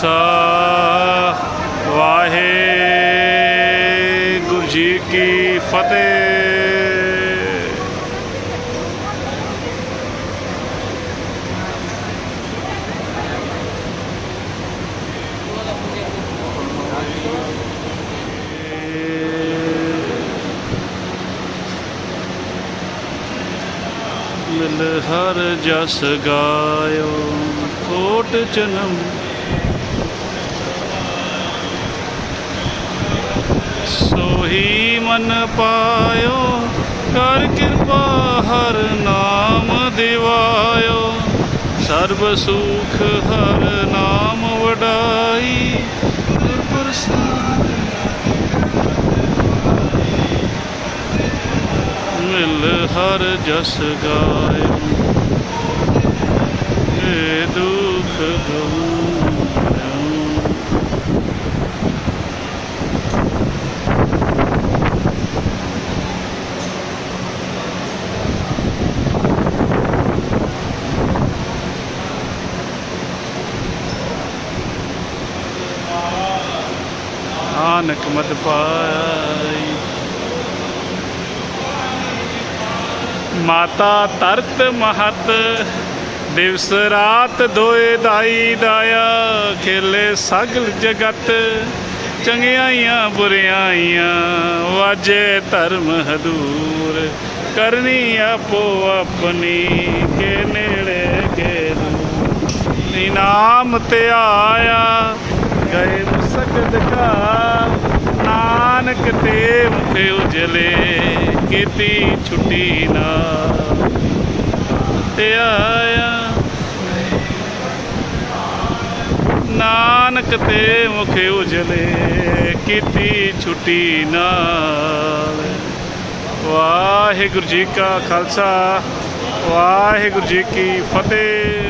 ਖਾਲਸਾ ਵਾਹਿਗੁਰੂ ਜੀ ਕੀ ਫਤਿਹ। ਮਿਲ ਹਰ ਜਸ ਗਾਇਓ ਕੋਟ ਜਨਮ ਸੋਹੀ ਮਨ ਪਾਇਓ, ਕਰ ਕਿਰਪਾ ਹਰ ਨਾਮ ਦਿਵਾਇਓ। ਸਰਬ ਸੁਖ ਹਰ ਨਾਮ ਵਡਾਈ। ਗੁਰ ਮਿਲ ਹਰ ਜਸ ਗਾਇਓ। ਏ ਦੁਖ ਗਵਾਇਆ ਨਾਨਕ ਮਤ ਪਾਈ। ਮਾਤਾ ਤਰਤ ਮਹਤ, ਦਿਵਸ ਰਾਤ ਦੋਏ ਦਾਈ ਦਾਇਆ, ਖੇਲੇ ਸਗਲ ਜਗਤ, ਚੰਗਿਆਈਆਂ ਬੁਰਿਆਈਆਂ, ਵਾਜੇ ਧਰਮ ਹਦੂਰ, ਕਰਨੀ ਆਪੋ ਆਪਣੀ ਕੇ ਨੇੜੇ ਕੇ ਨੂੰ ਨੀ ਨਾਮ ਤੇ ਆਇਆ ਗਏ ਮੁਸਕਦ ਕਾ ਨਾਨਕ ਤੇ ਮੁਖੇ ਉਜਲੇ, ਕੀਤੀ ਛੁੱਟੀ ਨਾ ਤੇ ਆਇਆ ਨਾਨਕ ਤੇ ਮੁਖੇ ਉਜਲੇ, ਕੀਤੀ ਛੁੱਟੀ ਨਾਲ। ਵਾਹਿਗੁਰੂ ਜੀ ਕਾ ਖਾਲਸਾ, ਵਾਹਿਗੁਰੂ ਜੀ ਕੀ ਫਤਿਹ।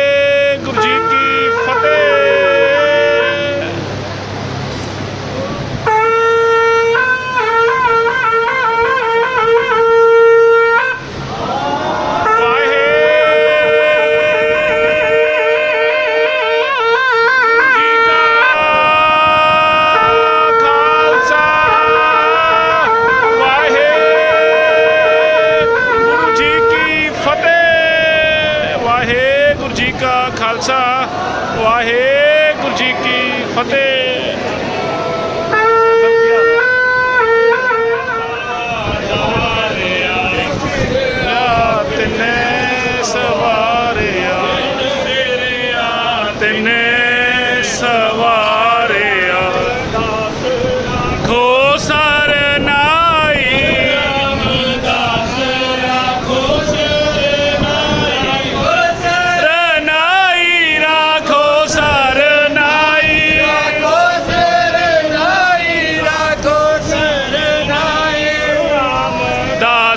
ਕੀ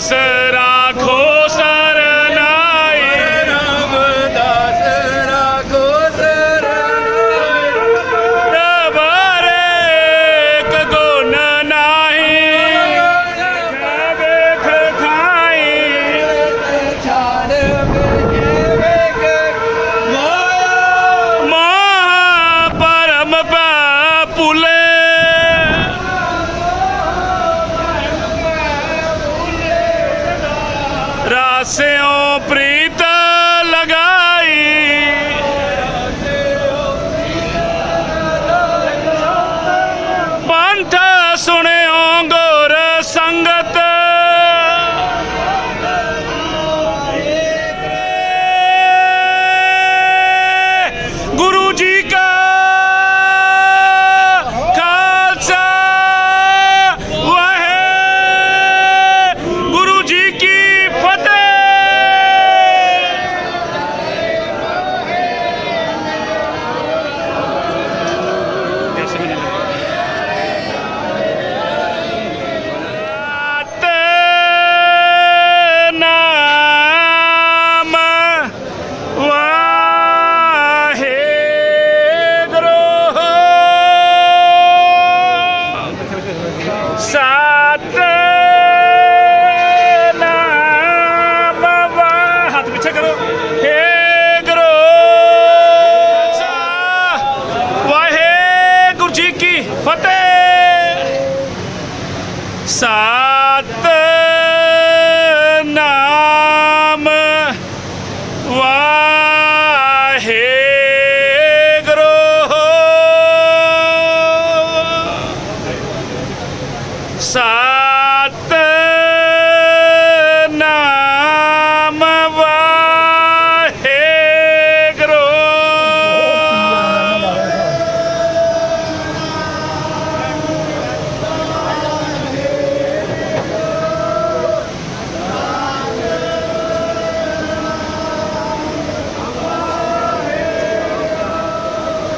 Say. Rasenho Pri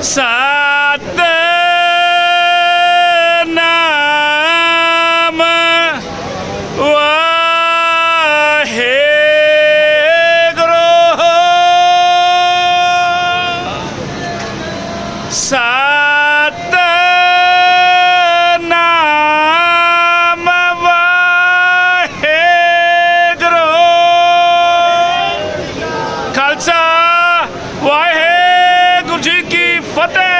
ਸਤ ਨਾਮ ਵਾਹਿਗੁਰੂ। ਸਤ ਨਾਮ ਵਾਹਿਗੁਰੂ। Khalsa ਵਾਹਿ What the?